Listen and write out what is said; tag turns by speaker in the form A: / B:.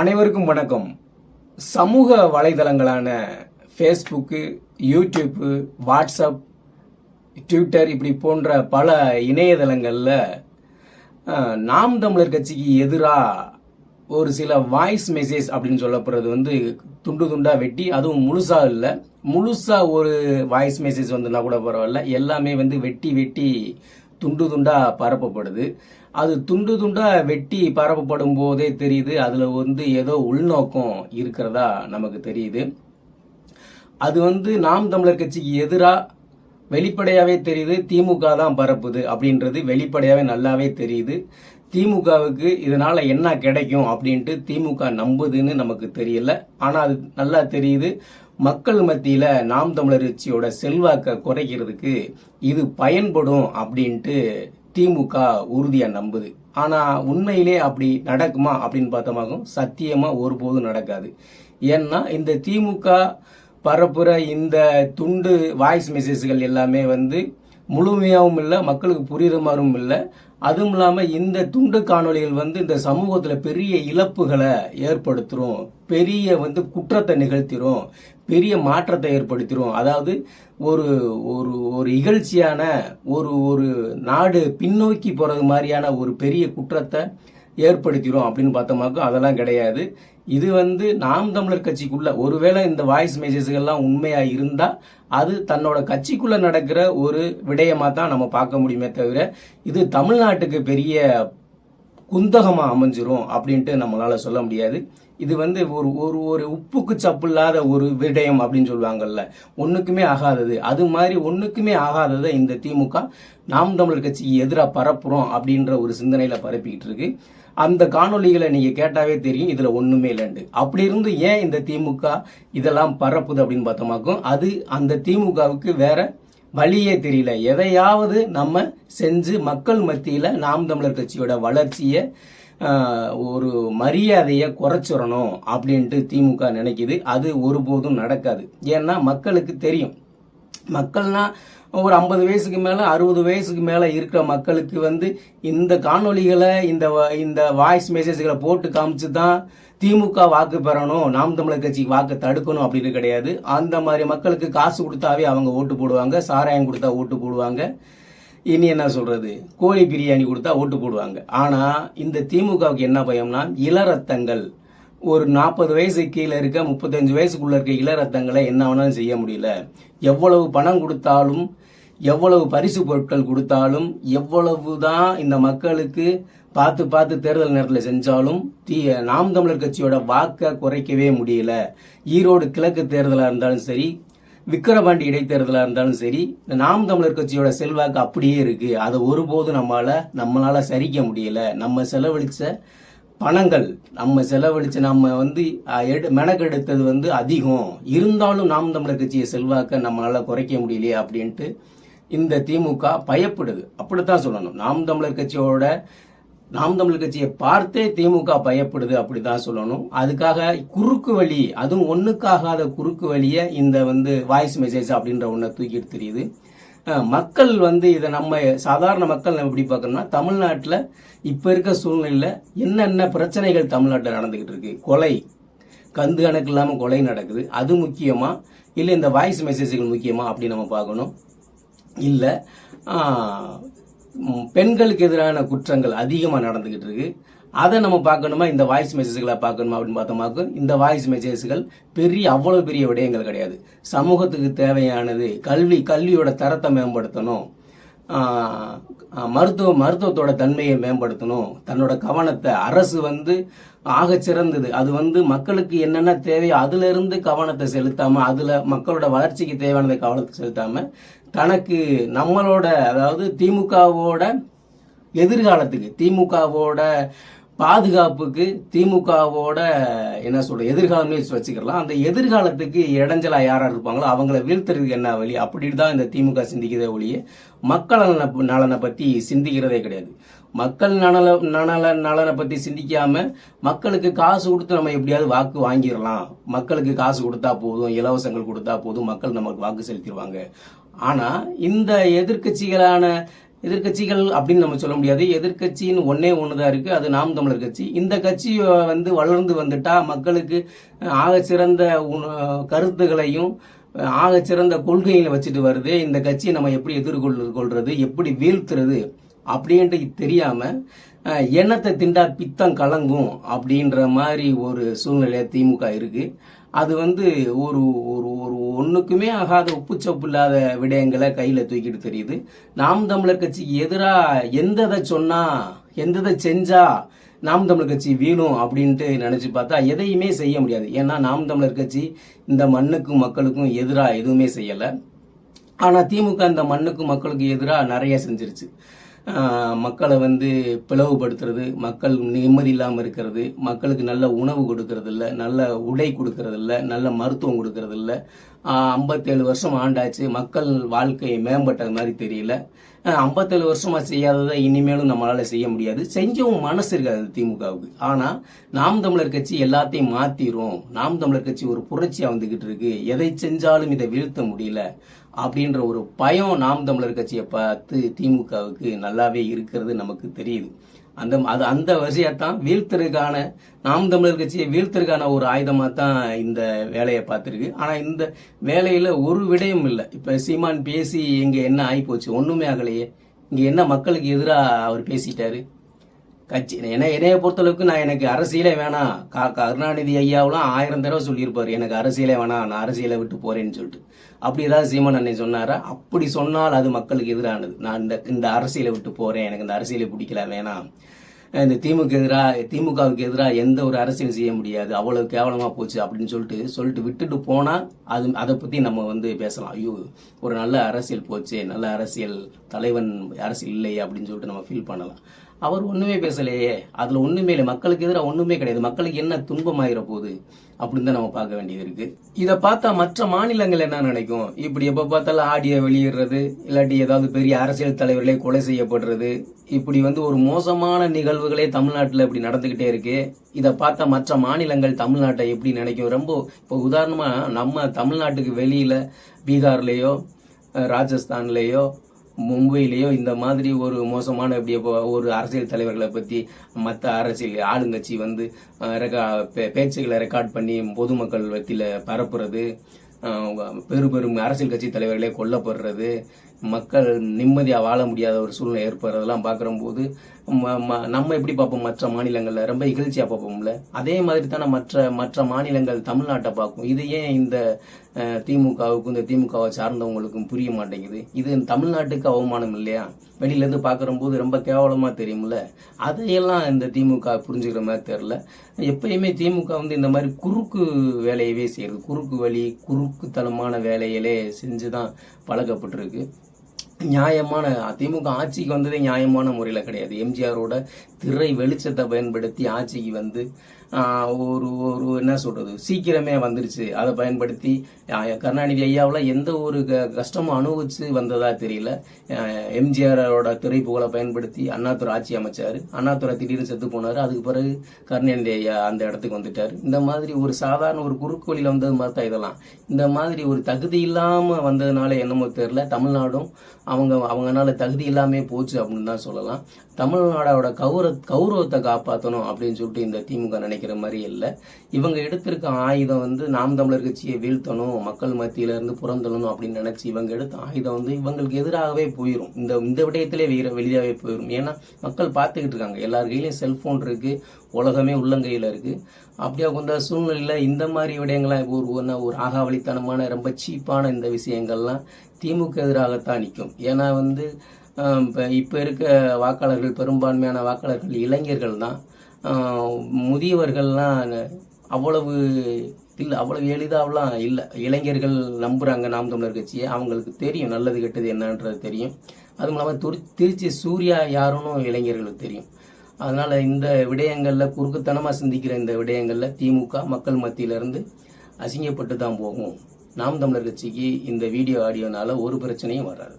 A: அனைவருக்கும் வணக்கம். சமூக வலைதளங்களான ஃபேஸ்புக்கு யூடியூப்பு வாட்ஸ்அப் ட்விட்டர் இப்படி போன்ற பல இணையதளங்களில் நாம் தமிழர் கட்சிக்கு எதிராக ஒரு சில வாய்ஸ் மெசேஜ் அப்படின்னு சொல்லப்படுறது வந்து துண்டு துண்டாக வெட்டி அதுவும் முழுசாக இல்லை. முழுசாக ஒரு வாய்ஸ் மெசேஜ் வந்துன்னா கூட பரவாயில்ல. எல்லாமே வந்து வெட்டி வெட்டி துண்டு துண்டாக பரப்பப்படுது. அது துண்டு துண்டா வெட்டி பரப்பப்படும் போதே தெரியுது. அதுல வந்து ஏதோ உள்நோக்கம் இருக்கிறதா நமக்கு தெரியுது. அது வந்து நாம் தமிழர் கட்சிக்கு எதிராக வெளிப்படையாவே தெரியுது. திமுக தான் பரப்புது அப்படின்றது வெளிப்படையாவே நல்லாவே தெரியுது. திமுகவுக்கு இதனால என்ன கிடைக்கும் அப்படின்ட்டு திமுக நம்புதுன்னு நமக்கு தெரியல. ஆனா அது நல்லா தெரியுது. மக்கள் மத்தியில நாம் தமிழர் கட்சியோட செல்வாக்க குறைக்கிறதுக்கு இது பயன்படும் அப்படின்ட்டு திமுக உறுதியா நம்புது. ஆனா உண்மையிலே அப்படி நடக்குமா அப்படின்னு பார்த்தோமாகும் சத்தியமா ஒருபோதும் நடக்காது. ஏன்னா இந்த திமுக பரப்புற இந்த துண்டு வாய்ஸ் மெசேஜ்கள் எல்லாமே வந்து முழுமையாகவும் இல்லை மக்களுக்கு புரியுற மாதிரியும் இல்லை. அதுவும் இல்லாமல் இந்த துண்டு காணொளிகள் வந்து இந்த சமூகத்தில் பெரிய இழப்புகளை ஏற்படுத்துகிறோம் பெரிய வந்து குற்றத்தை நிகழ்த்திரும் பெரிய மாற்றத்தை ஏற்படுத்திடும் அதாவது ஒரு ஒரு ஒரு இகழ்ச்சியான ஒரு ஒரு நாடு பின்னோக்கி போகிறது மாதிரியான ஒரு பெரிய குற்றத்தை ஏற்படுத்திடும் அப்படின்னு பார்த்தோமாக்கா அதெல்லாம் கிடையாது. இது வந்து நாம் தமிழர் கட்சிக்குள்ள ஒருவேளை இந்த வாய்ஸ் மெசேஜ்கள்லாம் உண்மையாக இருந்தால் அது தன்னோட கட்சிக்குள்ள நடக்கிற ஒரு விடயமாக தான் நம்ம பார்க்க முடியுமே தவிர இது தமிழ்நாட்டுக்கு பெரிய குந்தகமாக அமைஞ்சிரும் அப்படின்ட்டு நம்மளால் சொல்ல முடியாது. இது வந்து ஒரு ஒரு ஒரு உப்புக்கு சப்பு இல்லாத ஒரு விடயம் அப்படின்னு சொல்லுவாங்கல்ல. ஒண்ணுக்குமே ஆகாதது. அது மாதிரி ஒண்ணுக்குமே ஆகாததை இந்த திமுக நாம் தமிழர் கட்சிக்கு எதிராக பரப்புறோம் அப்படின்ற ஒரு சிந்தனையில பரப்பிக்கிட்டு இருக்கு. அந்த காணொளிகளை நீங்க கேட்டாவே தெரியும் இதுல ஒண்ணுமே இல்லைண்டு. அப்படி இருந்து ஏன் இந்த திமுக இதெல்லாம் பரப்புது அப்படின்னு பார்த்தோமாக்கும் அது அந்த திமுகவுக்கு வேற வழியே தெரியல. எதையாவது நம்ம செஞ்சு மக்கள் மத்தியில நாம் தமிழர் கட்சியோட வளர்ச்சியை ஒரு மரியாதையை குறைச்சிடணும் அப்படின்ட்டு திமுக நினைக்குது. அது ஒருபோதும் நடக்காது. ஏன்னா மக்களுக்கு தெரியும். மக்கள்னா ஒரு ஐம்பது வயசுக்கு மேலே அறுபது வயசுக்கு மேலே இருக்கிற மக்களுக்கு வந்து இந்த காணொளிகளை இந்த வ- இந்த வாய்ஸ் மெசேஜ்களை போட்டு காமிச்சு தான் திமுக வாக்கு பெறணும் நாம் தமிழர் கட்சிக்கு வாக்கு தடுக்கணும் அப்படின்னு கிடையாது. அந்த மாதிரி மக்களுக்கு காசு கொடுத்தாவே அவங்க ஓட்டு போடுவாங்க சாராயம் கொடுத்தா ஓட்டு போடுவாங்க. இனி என்ன சொல்றது? கோழி பிரியாணி கொடுத்தா ஓட்டு போடுவாங்க. ஆனா இந்த திமுகவுக்கு என்ன பயம்னா இளரத்தங்கள். ஒரு நாற்பது வயசு கீழே இருக்க முப்பத்தஞ்சு வயசுக்குள்ள இருக்க இளரத்தங்களை என்ன வேணாலும் செய்ய முடியல. எவ்வளவு பணம் கொடுத்தாலும் எவ்வளவு பரிசு பொருட்கள் கொடுத்தாலும் எவ்வளவு தான் இந்த மக்களுக்கு பார்த்து பார்த்து தேர்தல் நேரத்தில் செஞ்சாலும் தீ நாம் தமிழர் கட்சியோட வாக்கை குறைக்கவே முடியல. ஈரோடு கிழக்கு தேர்தலாக இருந்தாலும் சரி விக்கிரவாண்டி இடைத்தேர்தலாக இருந்தாலும் சரி இந்த நாம் தமிழர் கட்சியோட செல்வாக்கு அப்படியே இருக்கு. அதை ஒருபோதும் நம்மளால நம்மளால சரிக்க முடியல. நம்ம செலவழிச்ச பணங்கள் நம்ம செலவழிச்சு நம்ம வந்து எடு மெனக்கெடுத்தது வந்து அதிகம். இருந்தாலும் நாம் தமிழர் கட்சியை செல்வாக்க நம்மளால குறைக்க முடியலையே அப்படின்ட்டு இந்த திமுக பயப்படுது. அப்படித்தான் சொல்லணும். நாம் தமிழர் கட்சியோட நாம் தமிழ் கட்சியை பார்த்தே திமுக பயப்படுது அப்படிதான் சொல்லணும். அதுக்காக குறுக்கு வழி அதுவும் ஒண்ணுக்காகாத குறுக்கு வழியை இந்த வந்து வாய்ஸ் மெசேஜ் அப்படின்ற ஒன்றை தூக்கிட்டு தெரியுது. மக்கள் வந்து இதை நம்ம சாதாரண மக்கள் நம்ம எப்படி பார்க்கணும்னா தமிழ்நாட்டில் இப்போ இருக்க சூழ்நிலையில் என்னென்ன பிரச்சனைகள் தமிழ்நாட்டில் நடந்துகிட்டு இருக்கு? கொலை. கந்து கணக்கு இல்லாமல் கொலை நடக்குது. அது முக்கியமா? இல்லை இந்த வாய்ஸ் மெசேஜ்கள் முக்கியமா? அப்படின்னு நம்ம பார்க்கணும். இல்லை பெண்களுக்கு எதிரான குற்றங்கள் அதிகமாக நடந்துகிட்டு இருக்கு. அதை நம்ம பார்க்கணுமா? இந்த வாய்ஸ் மெசேஜ்களை பார்க்கணுமா அப்படின்னு பார்த்தோமாக்கு இந்த வாய்ஸ் மெசேஜ்கள் பெரிய அவ்வளோ பெரிய விடயங்கள் கிடையாது. சமூகத்துக்கு தேவையானது கல்வி கல்வியோட தரத்தை மேம்படுத்தணும். மருத்துவ மருத்துவத்தோட தன்மையை மேம்படுத்தணும். தன்னோட கவனத்தை அரசு வந்து ஆகச் சிறந்தது. அது வந்து மக்களுக்கு என்னென்ன தேவையோ அதுல இருந்து கவனத்தை செலுத்தாம அதுல மக்களோட வளர்ச்சிக்கு தேவையானதை கவனத்தை செலுத்தாம தனக்கு நம்மளோட அதாவது திமுகவோட எதிர்காலத்துக்கு திமுகவோட பாதுகாப்புக்கு திமுகவோட என்ன சொல்ற எதிர்காலமே வச்சுக்கலாம். அந்த எதிர்காலத்துக்கு இடைஞ்சலா யாரா இருப்பாங்களோ அவங்கள வீழ்த்துறதுக்கு என்ன வழி? அப்படின்னு தான் இந்த திமுக சிந்திக்கிறதே ஒழிய மக்கள் நலனை நலனை பத்தி சிந்திக்கிறதே கிடையாது. மக்கள் நலன நலன நலனை பத்தி சிந்திக்காம மக்களுக்கு காசு கொடுத்து நம்ம எப்படியாவது வாக்கு வாங்கிடலாம். மக்களுக்கு காசு கொடுத்தா போதும் இலவசங்கள் கொடுத்தா போதும் மக்கள் நமக்கு வாக்கு செலுத்திடுவாங்க. ஆனால் இந்த எதிர்க்கட்சிகளான எதிர்க்கட்சிகள் அப்படின்னு நம்ம சொல்ல முடியாது. எதிர்க்கட்சின்னு ஒன்றே ஒன்று தான் இருக்குது அது நாம் தமிழர் கட்சி. இந்த கட்சி வந்து வளர்ந்து வந்துட்டா மக்களுக்கு ஆக சிறந்த உண- கருத்துகளையும் ஆக சிறந்த கொள்கைகளை வச்சுட்டு வருது. இந்த கட்சியை நம்ம எப்படி எதிர்கொள் கொள்றது? எப்படி வீழ்த்துறது? அப்படின்ட்டு தெரியாமல் எண்ணத்தை திண்டா பித்தம் கலங்கும் அப்படின்ற மாதிரி ஒரு சூழ்நிலை திமுக இருக்குது அது வந்து ஒரு ஒரு ஒரு ஒன்றுக்குமே ஆகாத உப்புச்சப்பு இல்லாத விடயங்களை கையில் தூக்கிட்டு தெரியுது. நாம் தமிழர் கட்சிக்கு எதிராக எந்த இதை எந்ததை எந்த இதை நாம் தமிழர் கட்சி வீணும் அப்படின்ட்டு நினச்சி பார்த்தா எதையுமே செய்ய முடியாது. ஏன்னா நாம் தமிழர் கட்சி இந்த மண்ணுக்கும் மக்களுக்கும் எதிராக எதுவுமே செய்யலை. ஆனால் திமுக இந்த மண்ணுக்கும் மக்களுக்கு எதிராக நிறைய செஞ்சிருச்சு. மக்களை வந்து பிளவுபடுத்துறது மக்கள் நிம்மதி இல்லாமல் இருக்கிறது மக்களுக்கு நல்ல உணவு கொடுக்கறதில்ல நல்ல உடை கொடுக்கறதில்ல நல்ல மருத்துவம் கொடுக்கறதில்ல. ஐம்பத்தேழு வருஷம் ஆண்டாச்சு மக்கள் வாழ்க்கை மேம்பட்டது மாதிரி தெரியல. ஐம்பத்தேழு வருஷமாக செய்யாததை இனிமேலும் நம்மளால் செய்ய முடியாது. செஞ்சவும் மனசு இருக்காது திமுகவுக்கு. ஆனால் நாம் தமிழர் கட்சி எல்லாத்தையும் மாற்றிடும் நாம் தமிழர் கட்சி ஒரு புரட்சியாக வந்துக்கிட்டு இருக்கு. எதை செஞ்சாலும் இதை வீழ்த்த முடியல. அப்படின்ற ஒரு பயம் நாம் தமிழர் கட்சியை பார்த்து திமுகவுக்கு நல்லாவே இருக்கிறது நமக்கு தெரியுது. அந்த அது அந்த வரிசையாத்தான் வீழ்த்தருக்கான நாம் தமிழர் கட்சியை வீழ்த்தருக்கான ஒரு ஆயுதமாக தான் இந்த வேலையை பார்த்துருக்கு. ஆனால் இந்த வேலையில் ஒரு விடயம் இல்லை. இப்போ சீமான் பேசி இங்கே என்ன ஆகி போச்சு ஒன்றுமே ஆகலையே. இங்கே என்ன மக்களுக்கு எதிராக அவர் பேசிட்டாரு? கட்சி என்ன என்னைய பொறுத்தளவுக்கு நான் எனக்கு அரசியலே வேணாம் கா- கருணாநிதி ஐயாவெலாம் ஆயிரம் தடவை சொல்லியிருப்பார். எனக்கு அரசியலே வேணாம் நான் அரசியலை விட்டு போறேன்னு சொல்லிட்டு. அப்படி ஏதாவது சீமன் அண்ணன் சொன்னாரா? அப்படி சொன்னால் அது மக்களுக்கு எதிரானது. நான் இந்த இந்த அரசியலை விட்டு போறேன். எனக்கு இந்த அரசியலை பிடிக்கல வேணாம். இந்த திமுக எதிராக திமுகவுக்கு எதிராக எந்த ஒரு அரசியல் செய்ய முடியாது. அவ்வளவு கேவலமாக போச்சு அப்படின்னு சொல்லிட்டு சொல்லிட்டு விட்டுட்டு போனால் அது அதை பற்றி நம்ம வந்து பேசலாம். ஐயோ ஒரு நல்ல அரசியல் போச்சு. நல்ல அரசியல் தலைவன் அரசியல் இல்லையே அப்படின்னு சொல்லிட்டு நம்ம ஃபீல் பண்ணலாம். அவர் ஒண்ணுமே பேசலையே. அதுல ஒண்ணுமே இல்லை. மக்களுக்கு எதிராக ஒண்ணுமே கிடையாது. மக்களுக்கு என்ன துன்பமாயிர போகுது அப்படின்னு தான் நம்ம பார்க்க வேண்டியது இருக்கு. இதை பார்த்தா மற்ற மாநிலங்கள் என்ன நினைக்கும்? இப்படி எப்ப பார்த்தாலும் ஆடியோ வெளியிடுறது இல்லாட்டி ஏதாவது பெரிய அரசியல் தலைவர்களே கொலை செய்யப்படுறது. இப்படி வந்து ஒரு மோசமான நிகழ்வுகளே தமிழ்நாட்டில் இப்படி நடந்துகிட்டே இருக்கு. இதை பார்த்தா மற்ற மாநிலங்கள் தமிழ்நாட்டை எப்படி நினைக்கும்? ரொம்ப இப்போ உதாரணமா நம்ம தமிழ்நாட்டுக்கு வெளியில பீகார்லயோ ராஜஸ்தான்லேயோ மும்பையிலேயோ இந்த மாதிரி ஒரு மோசமான இப்படி ஒரு அரசியல் தலைவர்களை பத்தி மற்ற அரசியல் ஆளுங்கட்சி வந்து ரெக்கா பே- பேச்சுகளை ரெக்கார்ட் பண்ணி பொதுமக்கள் மத்தியில பரப்புறது பெரும் பெரும் அரசியல் கட்சி தலைவர்களே கொல்லப்படுறது மக்கள் நிம்மதியாக வாழ முடியாத ஒரு சூழ்நிலை ஏற்படுறதெல்லாம் பார்க்கும்போது நம்ம எப்படி பார்ப்போம்? மற்ற மாநிலங்களில் ரொம்ப இகழ்ச்சியாக பார்ப்போம்ல? அதே மாதிரி தானே மற்ற மற்ற மாநிலங்கள் தமிழ்நாட்டை பார்க்கும். இது ஏன் இந்த திமுகவுக்கும் இந்த திமுகவை சார்ந்தவங்களுக்கும் புரிய மாட்டேங்குது? இது தமிழ்நாட்டுக்கு அவமானம் இல்லையா? வெளியிலேருந்து பார்க்குறம்போது ரொம்ப கேவலமாக தெரியும்ல? அதையெல்லாம் இந்த திமுக புரிஞ்சுக்கிற மாதிரி தெரில எப்பயுமே திமுக வந்து இந்த மாதிரி குறுக்கு வேலையவே செய்யுது குறுக்கு வழி குறுக்குத்தனமான வேலைகளே செஞ்சுதான் பழக்கப்பட்டிருக்கு. நியாயமான அதிமுக ஆட்சிக்கு வந்ததே நியாயமான முறையில் கிடையாது. எம்ஜிஆரோட திரை வெளிச்சத்தை பயன்படுத்தி ஆட்சிக்கு வந்து ஒரு ஒரு என்ன சொல்கிறது சீக்கிரமே வந்துருச்சு. அதை பயன்படுத்தி கருணாநிதி ஐயாவில் எந்த ஒரு க- கஷ்டமும் அனுபவிச்சு வந்ததா தெரியல. எம்ஜிஆரோட திரைப்புகளை பயன்படுத்தி அண்ணாத்துறை ஆட்சி அமைச்சார். அண்ணாத்துறை திடீர்னு செத்து போனார். அதுக்கு பிறகு கருணாநிதி ஐயா அந்த இடத்துக்கு வந்துட்டார். இந்த மாதிரி ஒரு சாதாரண ஒரு குறுக்கு வந்தது மாதிரி தான் இதெல்லாம். இந்த மாதிரி ஒரு தகுதி இல்லாமல் வந்ததுனால என்னமோ தெரியல. தமிழ்நாடும் அவங்க அவங்கனால தகுதி இல்லாமே போச்சு அப்படின்னு தான் சொல்லலாம். தமிழ்நாடோட கௌர கௌரவத்தை காப்பாற்றணும் அப்படின்னு சொல்லிட்டு இந்த திமுக நினைக்கிற மாதிரி இல்லை. இவங்க எடுத்திருக்க ஆயுதம் வந்து நாம் தமிழர் கட்சியை வீழ்த்தணும் மக்கள் மத்தியில இருந்து புறந்தள்ளணும் அப்படின்னு நினச்சி இவங்க எடுத்த ஆயுதம் வந்து இவங்களுக்கு எதிராகவே போயிடும் இந்த இந்த விடயத்திலே வீர வெளியாகவே போயிடும் ஏன்னா மக்கள் பார்த்துக்கிட்டு இருக்காங்க. எல்லார் கையிலையும் செல்ஃபோன் இருக்குது உலகமே உள்ளங்கையில் இருக்குது அப்படியே கொண்ட சூழ்நிலையில் இந்த மாதிரி விடயங்கள்லாம் ஒரு ஒரு- ஒரு ஆகாவளித்தனமான ரொம்ப சீப்பான இந்த விஷயங்கள்லாம் திமுக எதிராகத்தான் நிற்கும் ஏன்னா வந்து இப்போ இருக்க வாக்காளர்கள் பெரும்பான்மையான வாக்காளர்கள் இளைஞர்கள் தான். முதியவர்கள்லாம் அவ்வளவு இல்லை அவ்வளவு எளிதாகலாம் இல்லை. இளைஞர்கள் நம்புகிறாங்க நாம் தமிழர் கட்சியை. அவங்களுக்கு தெரியும் நல்லது கெட்டது என்னன்றது தெரியும். அதுவும் இல்லாமல் துரு திருச்சி சூர்யா யாருன்னு இளைஞர்களுக்கு தெரியும். அதனால் இந்த விடயங்களில் குறுக்குத்தனமாக சிந்திக்கிற இந்த விடயங்களில் திமுக மக்கள் மத்தியிலிருந்து அசிங்கப்பட்டு தான் போகும். நாம் தமிழர் கட்சிக்கு இந்த வீடியோ ஆடியோனால ஒரு பிரச்சனையும் வராது.